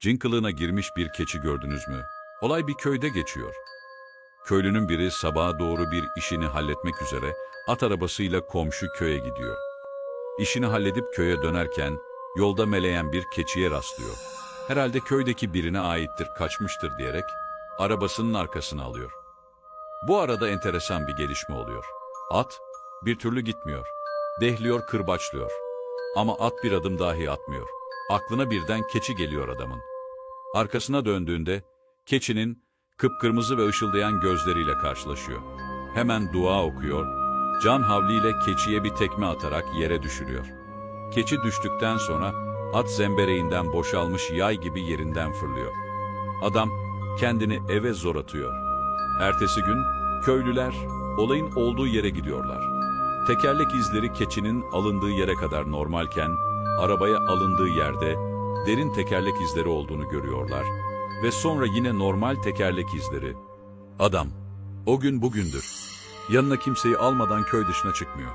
Cin kılığına girmiş bir keçi gördünüz mü? Olay bir köyde geçiyor. Köylünün biri sabaha doğru bir işini halletmek üzere at arabasıyla komşu köye gidiyor. İşini halledip köye dönerken yolda meleyen bir keçiye rastlıyor. Herhalde köydeki birine aittir, kaçmıştır diyerek arabasının arkasına alıyor. Bu arada enteresan bir gelişme oluyor. At bir türlü gitmiyor. Dehliyor, kırbaçlıyor. Ama at bir adım dahi atmıyor. Aklına birden keçi geliyor adamın. Arkasına döndüğünde keçinin kıpkırmızı ve ışıldayan gözleriyle karşılaşıyor. Hemen dua okuyor, can havliyle keçiye bir tekme atarak yere düşürüyor. Keçi düştükten sonra at zembereğinden boşalmış yay gibi yerinden fırlıyor. Adam kendini eve zor atıyor. Ertesi gün köylüler olayın olduğu yere gidiyorlar. Tekerlek izleri keçinin alındığı yere kadar normalken, arabaya alındığı yerde derin tekerlek izleri olduğunu görüyorlar ve sonra yine normal tekerlek izleri. Adam, o gün bugündür. Yanına kimseyi almadan köy dışına çıkmıyor.